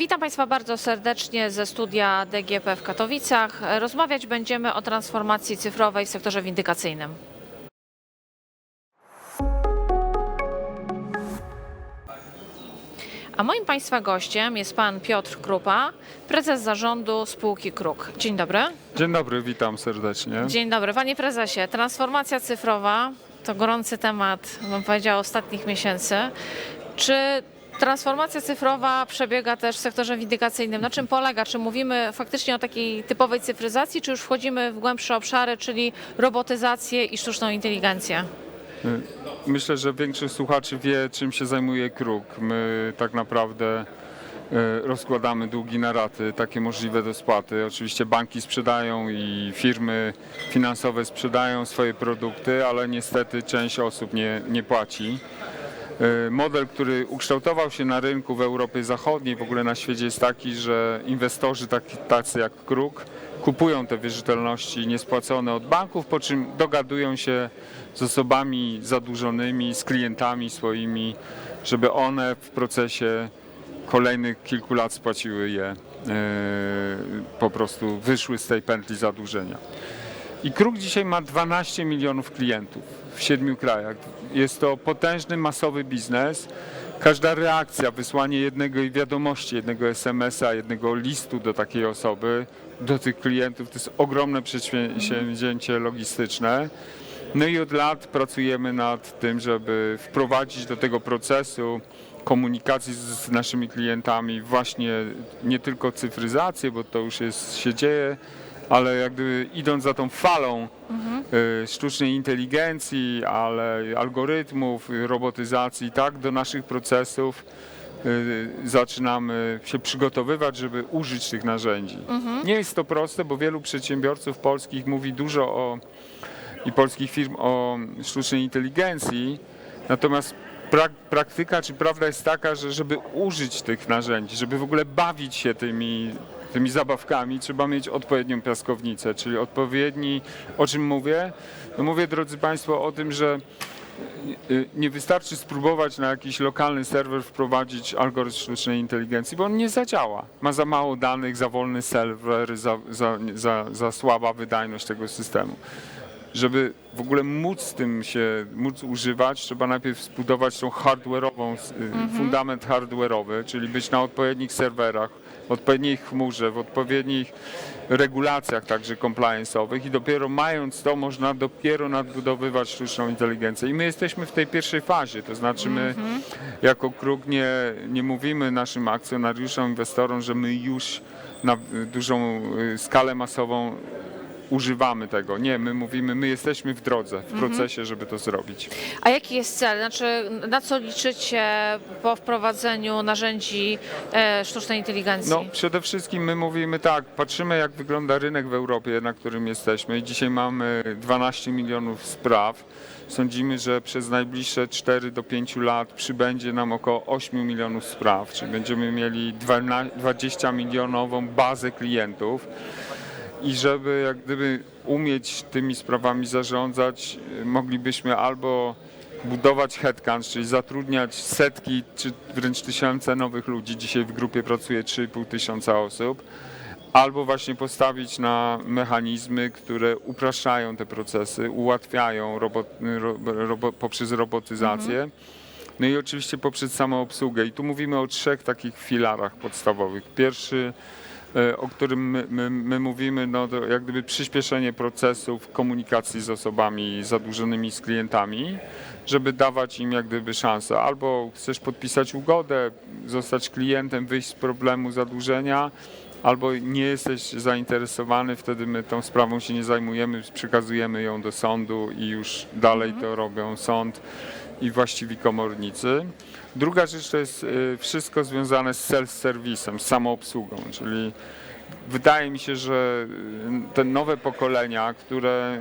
Witam Państwa bardzo serdecznie ze studia DGP w Katowicach. Rozmawiać będziemy o transformacji cyfrowej w sektorze windykacyjnym. A moim Państwa gościem jest Pan Piotr Krupa, prezes zarządu spółki Kruk. Dzień dobry. Dzień dobry, witam serdecznie. Dzień dobry. Panie prezesie, transformacja cyfrowa to gorący temat, bym powiedziała, ostatnich miesięcy. Czy transformacja cyfrowa przebiega też w sektorze windykacyjnym? Na czym polega? Czy mówimy faktycznie o takiej typowej cyfryzacji, czy już wchodzimy w głębsze obszary, czyli robotyzację i sztuczną inteligencję? Myślę, że większość słuchaczy wie, czym się zajmuje Kruk. My tak naprawdę e, rozkładamy długi na raty, takie możliwe do spłaty. Oczywiście banki sprzedają i firmy finansowe sprzedają swoje produkty, ale niestety część osób nie, nie płaci. E, Model, który ukształtował się na rynku w Europie Zachodniej, w ogóle na świecie jest taki, że inwestorzy taki, tacy jak Kruk kupują te wierzytelności niespłacone od banków, po czym dogadują się z osobami zadłużonymi, z klientami swoimi, żeby one w procesie kolejnych kilku lat spłaciły je, e, po prostu wyszły z tej pętli zadłużenia. I Kruk dzisiaj ma 12 milionów klientów w siedmiu krajach. Jest to potężny, masowy biznes. Każda reakcja, wysłanie jednego wiadomości, jednego SMS-a, jednego listu do takiej osoby, do tych klientów, to jest ogromne przedsięwzięcie logistyczne. No i od lat pracujemy nad tym, żeby wprowadzić do tego procesu komunikacji z naszymi klientami właśnie nie tylko cyfryzację, bo to już jest, się dzieje, ale jak gdyby idąc za tą falą y, sztucznej inteligencji, ale algorytmów, robotyzacji, tak, do naszych procesów y, zaczynamy się przygotowywać, żeby użyć tych narzędzi. Nie jest to proste, bo wielu przedsiębiorców polskich mówi dużo o i polskich firm o sztucznej inteligencji, natomiast prak, praktyka czy prawda jest taka, że żeby użyć tych narzędzi, żeby w ogóle bawić się tymi, tymi zabawkami, trzeba mieć odpowiednią piaskownicę, czyli odpowiedni, o czym mówię? No mówię, drodzy Państwo, o tym, że y, nie wystarczy spróbować na jakiś lokalny serwer wprowadzić algorytm sztucznej inteligencji, bo on nie zadziała. Ma za mało danych, za wolny serwer, za, za, za, za słaba wydajność tego systemu żeby w ogóle móc tym się, móc używać, trzeba najpierw zbudować tą hardware'ową, y, fundament hardware'owy, czyli być na odpowiednich serwerach, w odpowiedniej chmurze, w odpowiednich regulacjach także compliance'owych i dopiero mając to można dopiero nadbudowywać sztuczną inteligencję. I my jesteśmy w tej pierwszej fazie, to znaczy my jako Kruk nie, nie mówimy naszym akcjonariuszom, inwestorom, że my już na dużą y, skalę masową używamy tego. Nie, my mówimy, my jesteśmy w drodze, w procesie, żeby to zrobić. A jaki jest cel? Znaczy, na co liczycie po wprowadzeniu narzędzi e, sztucznej inteligencji? No, przede wszystkim my mówimy tak, patrzymy jak wygląda rynek w Europie, na którym jesteśmy. Dzisiaj mamy 12 milionów spraw. Sądzimy, że przez najbliższe 4 do 5 lat przybędzie nam około 8 milionów spraw, czyli będziemy mieli 12 20 milionową bazę klientów. I żeby jak gdyby umieć tymi sprawami zarządzać, y, moglibyśmy albo budować headcount, czyli zatrudniać setki czy wręcz tysiące nowych ludzi. Dzisiaj w grupie pracuje 3,5 tysiąca osób. Albo właśnie postawić na mechanizmy, które upraszczają te procesy, ułatwiają robot, ro, robo, poprzez robotyzację. No i oczywiście poprzez samą obsługę. I tu mówimy o trzech takich filarach podstawowych. Pierwszy o którym my, my, my mówimy, no to jak gdyby przyspieszenie procesów komunikacji z osobami zadłużonymi, z klientami, żeby dawać im jak gdyby szansę. Albo chcesz podpisać ugodę, zostać klientem, wyjść z problemu zadłużenia, albo nie jesteś zainteresowany, wtedy my tą sprawą się nie zajmujemy, przekazujemy ją do sądu i już dalej to robią sąd i właściwi komornicy. Druga rzecz to jest y, wszystko związane z self-serwisem, z samoobsługą, czyli wydaje mi się, że y, te nowe pokolenia, które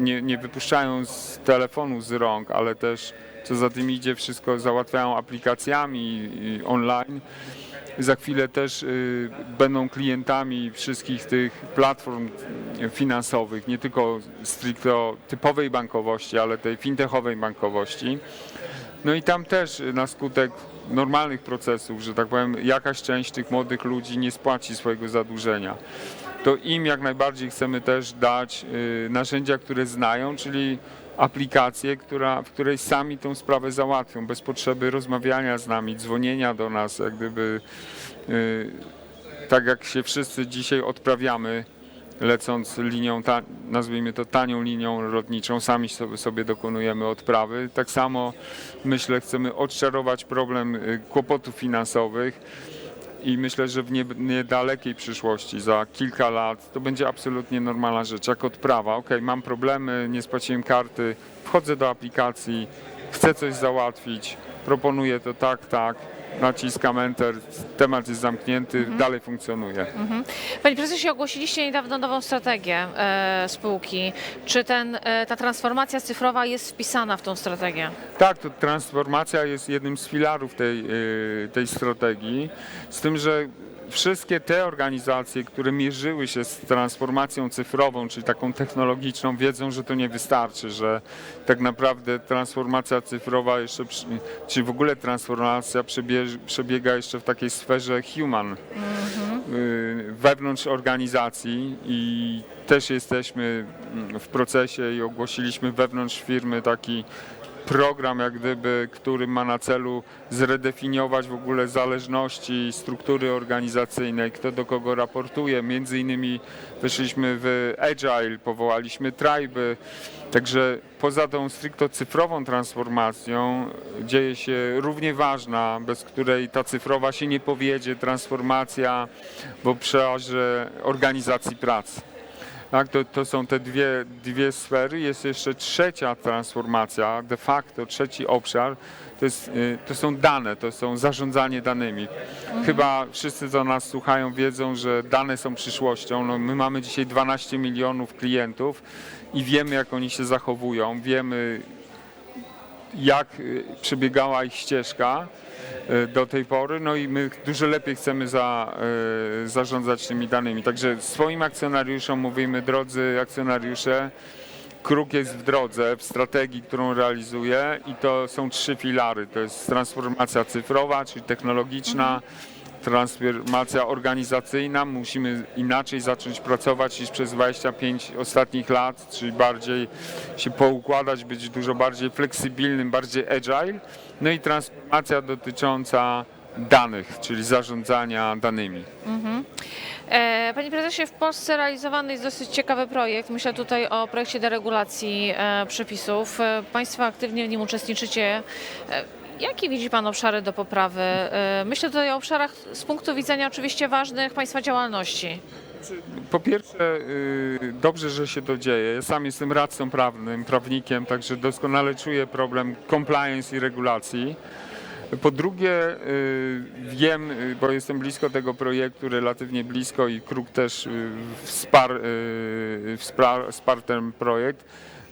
nie, nie wypuszczają z telefonu z rąk, ale też co za tym idzie, wszystko załatwiają aplikacjami online. Za chwilę też y, będą klientami wszystkich tych platform finansowych, nie tylko stricte typowej bankowości, ale tej fintechowej bankowości. No i tam też na skutek normalnych procesów, że tak powiem, jakaś część tych młodych ludzi nie spłaci swojego zadłużenia. To im jak najbardziej chcemy też dać y, narzędzia, które znają, czyli aplikację, która, w której sami tą sprawę załatwią, bez potrzeby rozmawiania z nami, dzwonienia do nas, jak gdyby y, tak jak się wszyscy dzisiaj odprawiamy, lecąc linią, ta, nazwijmy to tanią linią lotniczą, sami sobie, sobie dokonujemy odprawy. Tak samo myślę, chcemy odczarować problem y, kłopotów finansowych i myślę, że w nie- niedalekiej przyszłości, za kilka lat, to będzie absolutnie normalna rzecz, jak odprawa. Ok, mam problemy, nie spłaciłem karty, wchodzę do aplikacji, chcę coś załatwić, proponuję to tak, tak, naciskam Enter, temat jest zamknięty, dalej funkcjonuje. Panie prezesie, ogłosiliście niedawno nową strategię e, spółki. Czy ten, e, ta transformacja cyfrowa jest wpisana w tą strategię? Tak, to transformacja jest jednym z filarów tej, y, tej strategii, z tym, że wszystkie te organizacje, które mierzyły się z transformacją cyfrową, czyli taką technologiczną, wiedzą, że to nie wystarczy, że tak naprawdę transformacja cyfrowa jeszcze, czy w ogóle transformacja przebie- przebiega jeszcze w takiej sferze human, y, wewnątrz organizacji i też jesteśmy w procesie i ogłosiliśmy wewnątrz firmy taki program, jak gdyby, który ma na celu zredefiniować w ogóle zależności struktury organizacyjnej, kto do kogo raportuje. Między innymi weszliśmy w Agile, powołaliśmy triby. Także poza tą stricto cyfrową transformacją dzieje się równie ważna, bez której ta cyfrowa się nie powiedzie, transformacja w obszarze organizacji pracy. Tak, to, to są te dwie, dwie sfery. Jest jeszcze trzecia transformacja, de facto trzeci obszar, to, jest, y, to są dane, to są zarządzanie danymi. Chyba wszyscy, co nas słuchają, wiedzą, że dane są przyszłością. No, my mamy dzisiaj 12 milionów klientów i wiemy, jak oni się zachowują, wiemy, jak y, przebiegała ich ścieżka y, do tej pory, no i my dużo lepiej chcemy za, y, zarządzać tymi danymi. Także swoim akcjonariuszom mówimy, drodzy akcjonariusze, kruk jest w drodze, w strategii, którą realizuje i to są trzy filary. To jest transformacja cyfrowa, czyli technologiczna, transformacja organizacyjna. Musimy inaczej zacząć pracować niż przez 25 ostatnich lat, czyli bardziej się poukładać, być dużo bardziej fleksybylnym, bardziej agile. No i transformacja dotycząca danych, czyli zarządzania danymi. E, Panie prezesie, w Polsce realizowany jest dosyć ciekawy projekt. Myślę tutaj o projekcie deregulacji e, przepisów. E, Państwo aktywnie w nim uczestniczycie. Jakie widzi Pan obszary do poprawy? E, Myślę tutaj o obszarach z punktu widzenia oczywiście ważnych Państwa działalności. Po pierwsze, y, dobrze, że się to dzieje. Ja sam jestem radcą prawnym, prawnikiem, także doskonale czuję problem compliance i regulacji. Po drugie, y, wiem, y, bo jestem blisko tego projektu, relatywnie blisko i Kruk też y, y, wsparł ten projekt,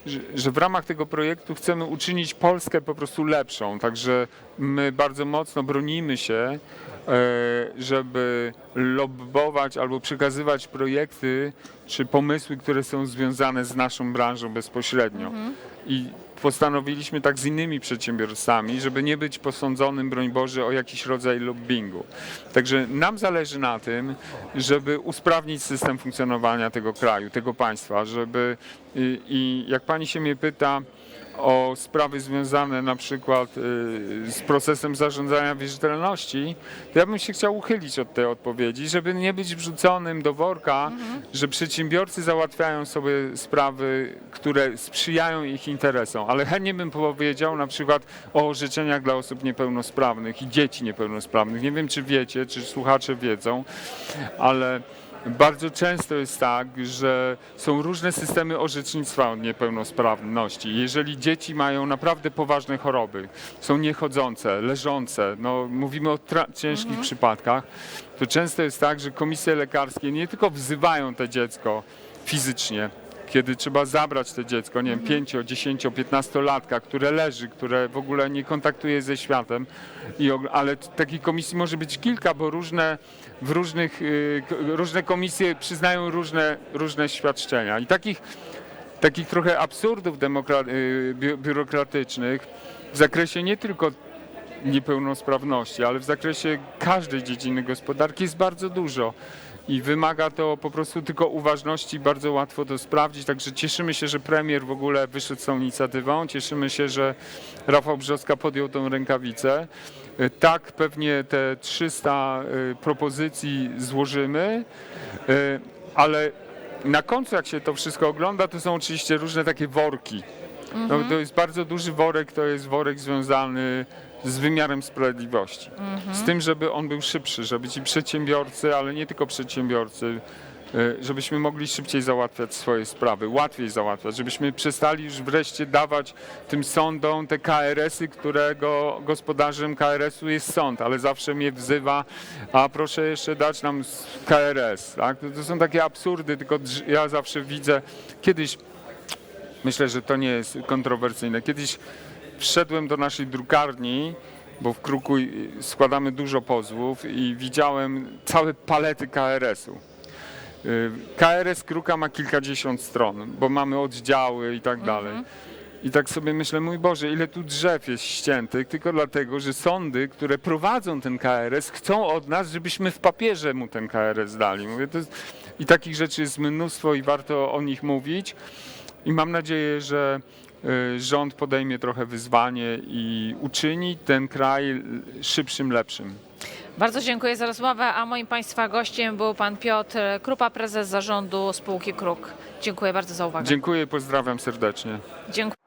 że- że w ramach tego projektu chcemy uczynić Polskę po prostu lepszą. Także my bardzo mocno bronimy się, e, żeby lobbować albo przekazywać projekty czy pomysły, które są związane z naszą branżą bezpośrednio. I postanowiliśmy tak z innymi przedsiębiorstwami, żeby nie być posądzonym, broń Boże, o jakiś rodzaj lobbingu. Także nam zależy na tym, żeby usprawnić system funkcjonowania tego kraju, tego państwa, żeby i jak pani się mnie pyta, o sprawy związane na przykład y, z procesem zarządzania wierzytelności, to ja bym się chciał uchylić od tej odpowiedzi, żeby nie być wrzuconym do worka, że przedsiębiorcy załatwiają sobie sprawy, które sprzyjają ich interesom, ale chętnie bym powiedział na przykład o orzeczeniach dla osób niepełnosprawnych i dzieci niepełnosprawnych. Nie wiem, czy wiecie, czy słuchacze wiedzą, ale bardzo często jest tak, że są różne systemy orzecznictwa o niepełnosprawności. Jeżeli dzieci mają naprawdę poważne choroby, są niechodzące, leżące, no mówimy o ciężkich przypadkach, to często jest tak, że komisje lekarskie nie tylko wzywają to dziecko fizycznie, kiedy trzeba zabrać to dziecko, nie wiem, 5, 10, 15 latka, które leży, które w ogóle nie kontaktuje ze światem, i, ale t- takich komisji może być kilka, bo różne, w różnych, y, różne komisje przyznają różne, różne świadczenia. I takich, takich trochę absurdów y, biu- biurokratycznych w zakresie nie tylko niepełnosprawności, ale w zakresie każdej dziedziny gospodarki jest bardzo dużo. I wymaga to po prostu tylko uważności, bardzo łatwo to sprawdzić. Także cieszymy się, że premier w ogóle wyszedł z tą inicjatywą. Cieszymy się, że Rafał Brzoska podjął tą rękawicę. Y, Tak, pewnie te 300 y, propozycji złożymy, y, ale na końcu, jak się to wszystko ogląda, to są oczywiście różne takie worki. No, to jest bardzo duży worek, to jest worek związany z wymiarem sprawiedliwości. Z tym, żeby on był szybszy, żeby ci przedsiębiorcy, ale nie tylko przedsiębiorcy, y, żebyśmy mogli szybciej załatwiać swoje sprawy, łatwiej załatwiać, żebyśmy przestali już wreszcie dawać tym sądom te KRS-y, którego gospodarzem KRS-u jest sąd, ale zawsze mnie wzywa, a proszę jeszcze dać nam KRS. Tak? To, są takie absurdy, tylko ja zawsze widzę, kiedyś Myślę, że to nie jest kontrowersyjne. Kiedyś wszedłem do naszej drukarni, bo w Kruku składamy dużo pozwów i widziałem całe palety KRS-u. Y, KRS Kruka ma kilkadziesiąt stron, bo mamy oddziały i tak dalej. I tak sobie myślę, mój Boże, ile tu drzew jest ściętych, tylko dlatego, że sądy, które prowadzą ten KRS, chcą od nas, żebyśmy w papierze mu ten KRS dali. Mówię, jest... I takich rzeczy jest mnóstwo i warto o nich mówić. I mam nadzieję, że rząd podejmie trochę wyzwanie i uczyni ten kraj y, szybszym, lepszym. Bardzo dziękuję za rozmowę, a moim Państwa gościem był Pan Piotr Krupa, prezes zarządu spółki Kruk. Dziękuję bardzo za uwagę. Dziękuję, pozdrawiam serdecznie. Dziękuję.